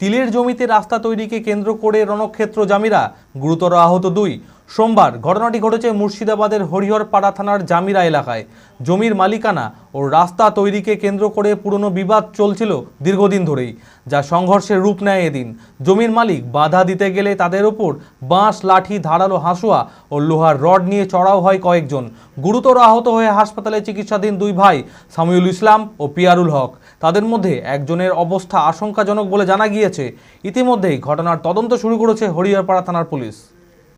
তিলের জমিতে রাস্তা তৈরিকে কেন্দ্র করে রণক্ষেত্র জামিরা গুরুতর আহত দুই। সোমবার ঘটনাটি ঘটেছে মুর্শিদাবাদের হরিহরপাড়া থানার জামিরা এলাকায়। জমির মালিকানা ও রাস্তা তৈরিকে কেন্দ্র করে পুরনো বিবাদ চলছিল দীর্ঘদিন ধরেই, যা সংঘর্ষের রূপ নেয় এদিন। জমির মালিক বাধা দিতে গেলে তাদের ওপর বাঁশ, লাঠি, ধারালো হাঁসুয়া ও লোহার রড নিয়ে চড়াও হয় কয়েকজন। গুরুতর আহত হয়ে হাসপাতালে চিকিৎসাধীন দুই ভাই, সামিউল ইসলাম ও পিয়ারুল হক। তাদের মধ্যে একজনের অবস্থা আশঙ্কাজনক বলে জানা গিয়েছে। ইতিমধ্যেই ঘটনার তদন্ত শুরু করেছে হরিহরপাড়া থানার পুলিশ।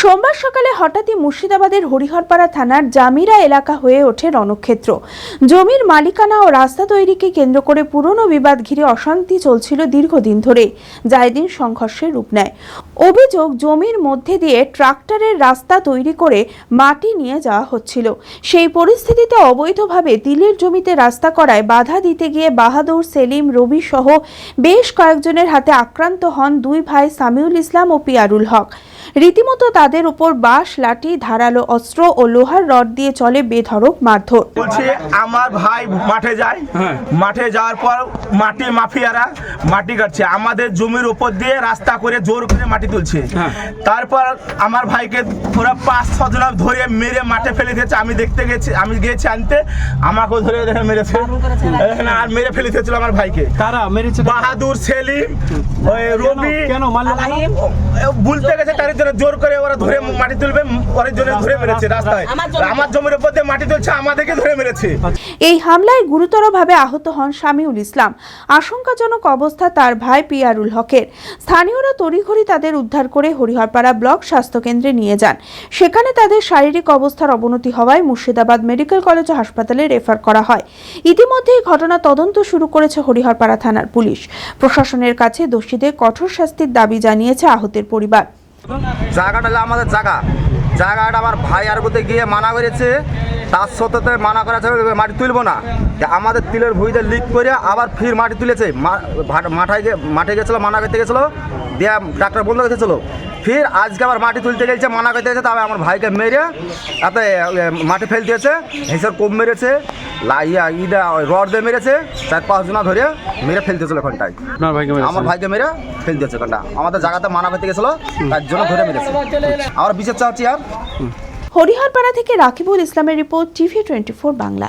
সোমবার সকালে হঠাৎই মুর্শিদাবাদের হরিহরপাড়া থানার জামিরা এলাকা হয়ে ওঠে রণক্ষেত্র। জমির মালিকানা ও রাস্তা তৈরিকে কেন্দ্র করে পুরনো বিবাদ ঘিরে অশান্তি চলছিল দীর্ঘদিন ধরে যা এদিন সংঘর্ষের রূপ নেয়। অভিযোগ, জমির মধ্যে দিয়ে ট্রাক্টরের রাস্তা তৈরি করে মাটি নিয়ে যাওয়া হচ্ছিল। সেই পরিস্থিতিতে অবৈধভাবে তিলের জমিতে রাস্তা করায় বাধা দিতে গিয়ে বাহাদুর, সেলিম, রবি সহ বেশ কয়েকজনের হাতে আক্রান্ত হন দুই ভাই সামিউল ইসলাম ও পিয়ারুল হক। রীতিমতো তাদের উপর বাঁশ লাঠি ধারালো অস্ত্র ও লোহার রড দিয়ে চলে বেধড়ক মারধর। বলছি আমার ভাই মাঠে যায়। মাঠে যাওয়ার পর মাটি মাফিয়ারা মাটি কাটছে। আমাদের জমির উপর দিয়ে রাস্তা করে জোর করে মাটি তুলছে। তারপর আমার ভাইকে পুরো পাঁচ ছজন ধরে মেরে মাঠে ফেলে দিয়েছে। আমি দেখতে গেছি আমি গিয়েছি আনতে। আমাকেও ধরে দেখে মেরেছে। আর মেরে ফেলে দিয়েছিল আমার ভাইকে। তারা মেরেছে? বাহাদুর সেলিম ওই রবি। কেন? কেন? গেছে তার জন্য জোর করে ওরা ধরে মাটি তুলবে ওরা জন্য ধরে মেরেছে রাস্তায়। আমার জমির উপর দিয়ে মাটি তুলছে আমাদেরকে ধরে মেরেছে। এই হামলায় গুরুতরভাবে আহত হন শামিউল ইসলাম। আশঙ্কাজনক অবস্থা তার ভাই পিয়ারুল হকের। স্থানীয়রা তড়িঘড়ি তাদের উদ্ধার করে হরিহরপাড়া ব্লক স্বাস্থ্য কেন্দ্রে নিয়ে যান। সেখানে তাদের শারীরিক অবস্থার অবনতি হওয়ায় মুর্শিদাবাদ মেডিকেল কলেজ হাসপাতালে রেফার করা হয়। ইতিমধ্যেই ঘটনা তদন্ত শুরু করেছে হরিহরপাড়া থানার পুলিশ। প্রশাসনের কাছে দোষীদের কঠোর শাস্তির দাবি জানিয়েছে আহতের পরিবার। জায়গাটা হলো আমাদের জায়গা। জায়গাটা আমার ভাই আর কোথায় গিয়ে মানা করেছে, তার সত্ত্বে মানা করা আছে মাটি তুলবো না। আমাদের তিলের ভুঁইতে লিক করে আবার ফির মাটি তুলেছে। মাঠায় মাঠে গেছিল, মানা করতে গেছিল, দিয়ে ডাক্তার বন্ধ করতেছিল ফির আজকে আবার মাটি তুলতে গেছে, মানা করতে গেছে তবে আমার ভাইকে মেরে তাতে মাটি ফেল দিয়েছে হিসাব কম মেরেছে। লা- ইয়া ইদা রড দিয়ে মেরেছে চার পাঁচ জনা ধরে মেরে ফেলতেছিল ওখানটায় আপনার ভাইকে মেরেছে? আমার ভাইকে মেরে ফেলতে হচ্ছে ওখানটা আমাদের জায়গাতে মানা পেতে গেছিল তার জন্য ধরে মেরেছে। আমার বিশেষ চাচ্ছি আর। হরিহরপাড়া থেকে রাকিবুল ইসলামের report TV twenty four Bangla.